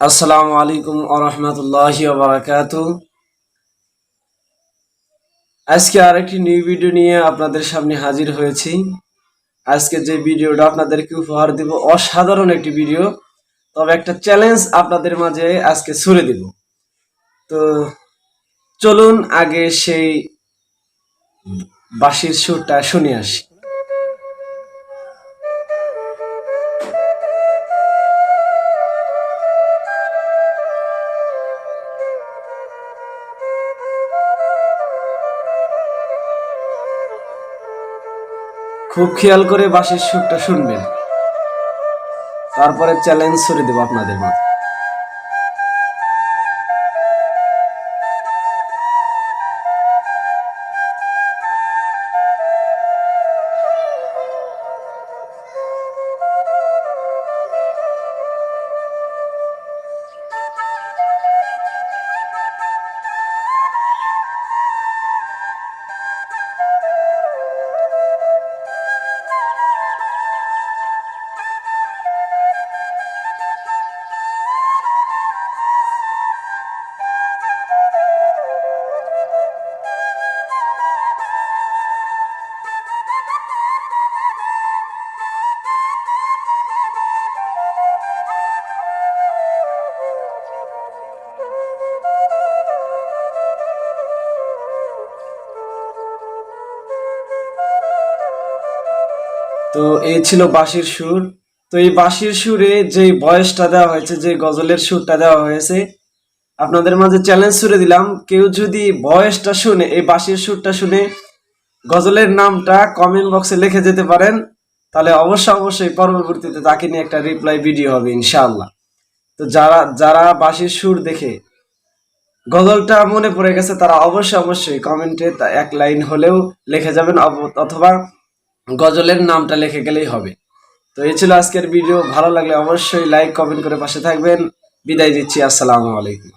আসসালামু আলাইকুম আরহামতুল্লাহি বারাকাত। আজকে আরেকটি নিউ ভিডিও নিয়ে আপনাদের সামনে হাজির হয়েছি। আজকে যে ভিডিওটা আপনাদেরকে উপহার দিব, অসাধারণ একটি ভিডিও তবে একটা চ্যালেঞ্জ আপনাদের মাঝে আজকে ছুড়ে দিব। তো চলুন আগে সেই বাঁশির সুরটা শুনে আসি। খুব খেয়াল করে বাসের সুরটা শুনবেন। তারপরে চ্যালেঞ্জ ছুড়ে দেবো আপনাদের মাঝে। তো এই ছিল বাঁশির সুর। তো এই বাঁশির সুরে যে বয়সটা দেওয়া হয়েছে যে গজলের সুরটা দেওয়া হয়েছে, আপনাদের মাঝে চ্যালেঞ্জ ছুড়ে দিলাম। কেউ যদি বয়সটা শুনে, এই বাঁশির সুরটা শুনে গজলের নামটা কমেন্ট বক্সে লিখে যেতে পারেন, তাহলে অবশ্যই অবশ্যই পরবর্তীতে তাকে নিয়ে একটা রিপ্লাই ভিডিও হবে, ইনশাআল্লাহ। তো যারা যারা বাঁশির সুর দেখে গজলটা মনে পড়ে গেছে, তারা অবশ্যই অবশ্যই কমেন্টে এক লাইন হলেও লিখে যাবেন, অথবা গজলের নামটা লিখে গেলেই হবে। তো এই ছিল আজকের ভিডিও। ভালো লাগলে অবশ্যই লাইক কমেন্ট করে পাশে থাকবেন। বিদায় দিচ্ছি। আসসালামু আলাইকুম।